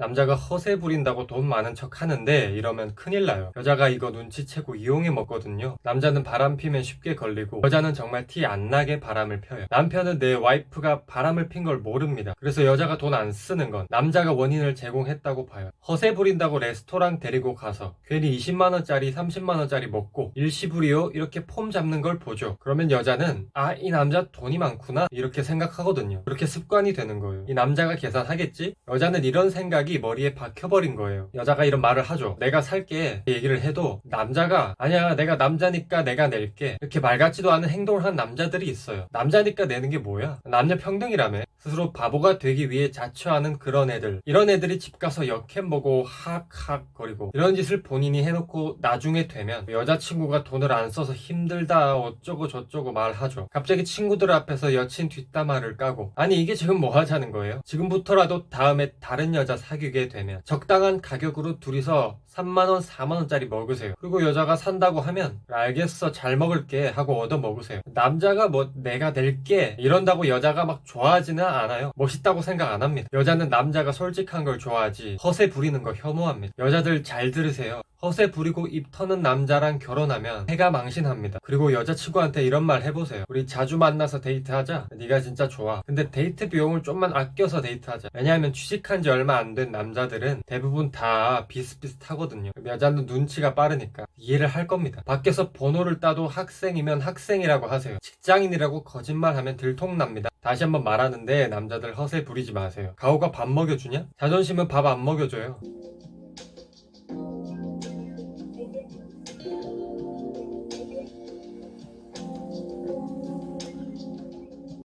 남자가 허세 부린다고 돈 많은 척 하는데 이러면 큰일 나요. 여자가 이거 눈치채고 이용해 먹거든요. 남자는 바람 피면 쉽게 걸리고 여자는 정말 티 안 나게 바람을 펴요. 남편은 내 와이프가 바람을 핀 걸 모릅니다. 그래서 여자가 돈 안 쓰는 건 남자가 원인을 제공했다고 봐요. 허세 부린다고 레스토랑 데리고 가서 괜히 20만 원짜리 30만 원짜리 먹고 일시불이요 이렇게 폼 잡는 걸 보죠. 그러면 여자는 아 이 남자 돈이 많구나 이렇게 생각하거든요. 그렇게 습관이 되는 거예요. 이 남자가 계산하겠지? 여자는 이런 생각이 머리에 박혀버린 거예요. 여자가 이런 말을 하죠. 내가 살게 얘기를 해도 남자가 아니야 내가 남자니까 내가 낼게 이렇게 말 같지도 않은 행동을 한 남자들이 있어요. 남자니까 내는 게 뭐야? 남녀 평등이라며. 스스로 바보가 되기 위해 자처하는 그런 애들. 이런 애들이 집 가서 역캠 보고 학학 거리고 이런 짓을 본인이 해놓고 나중에 되면 여자친구가 돈을 안 써서 힘들다 어쩌고 저쩌고 말하죠. 갑자기 친구들 앞에서 여친 뒷담화를 까고 아니 이게 지금 뭐 하자는 거예요? 지금부터라도 다음에 다른 여자 사귀게 되면 적당한 가격으로 둘이서 3만원, 4만원짜리 먹으세요. 그리고 여자가 산다고 하면 알겠어 잘 먹을게 하고 얻어 먹으세요. 남자가 뭐 내가 낼게 이런다고 여자가 막 좋아하지는 않아요. 멋있다고 생각 안 합니다. 여자는 남자가 솔직한 걸 좋아하지 허세 부리는 거 혐오합니다. 여자들 잘 들으세요. 허세 부리고 입 터는 남자랑 결혼하면 해가 망신합니다. 그리고 여자친구한테 이런 말 해보세요. 우리 자주 만나서 데이트하자. 네가 진짜 좋아. 근데 데이트 비용을 좀만 아껴서 데이트하자. 왜냐하면 취직한 지 얼마 안 된 남자들은 대부분 다 비슷비슷하거든요. 여자는 눈치가 빠르니까 이해를 할 겁니다. 밖에서 번호를 따도 학생이면 학생이라고 하세요. 직장인이라고 거짓말하면 들통납니다. 다시 한번 말하는데 남자들 허세 부리지 마세요. 가오가 밥 먹여주냐? 자존심은 밥 안 먹여줘요.